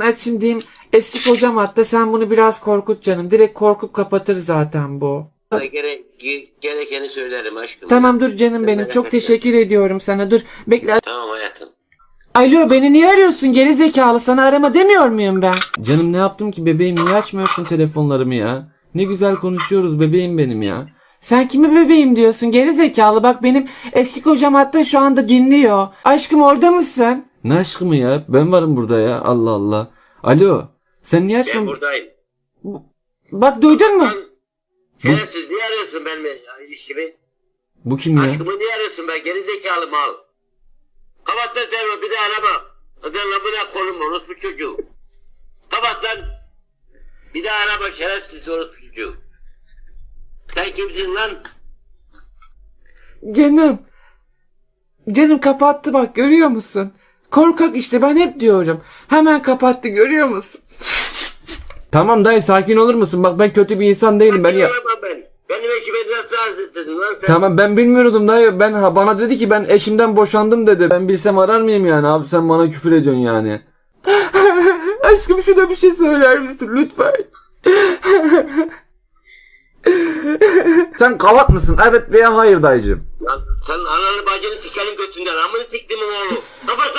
ben açayım diyeyim. Eski kocam hatta sen bunu biraz korkut canım. Direkt korkup kapatır zaten bu. Gere, ge- gerekeni söylerim aşkım. Tamam dur canım benim. Çok teşekkür ediyorum sana. Dur bekle. Tamam hayatım. Alo beni niye arıyorsun geri zekalı sana arama demiyor muyum ben? Canım ne yaptım ki bebeğim niye açmıyorsun telefonlarımı ya? Ne güzel konuşuyoruz bebeğim benim ya. Sen kimi bebeğim diyorsun geri zekalı bak benim eski kocam hatta şu anda dinliyor. Aşkım orada mısın? Ne aşkı mı ya? Ben varım burada ya Allah Allah. Alo sen niye Ben buradayım. Bak duydun mu? Lan şerefsiz niye arıyorsun benim işimi? Bu kim ya? Aşkımı niye arıyorsun ben geri zekalı mal? Kapat lan sen bir de arama. Hadi lan bırak kolumu orospu çocuğu. Kapat lan. Bir daha arama şerefsiz orospu çocuğu. Sen kimsin lan? Canım. Canım kapattı bak görüyor musun? Korkak işte ben hep diyorum. Hemen kapattı görüyor musun? Tamam dayı sakin olur musun? Bak ben kötü bir insan değilim ben ya. Ben. Benim eşime nasıl hazırladın lan sen? Tamam ben bilmiyordum dayı. Ben ha, bana dedi ki ben eşimden boşandım dedi. Ben bilsem arar mıyım yani? Abi sen bana küfür ediyorsun yani. Aşkım şuna bir şey söyler misin lütfen? sen kavat mısın? Evet veya hayır dayıcım. Lan sen ananı bacını sikerim götünden. Amını siktim oğlu. Kapat.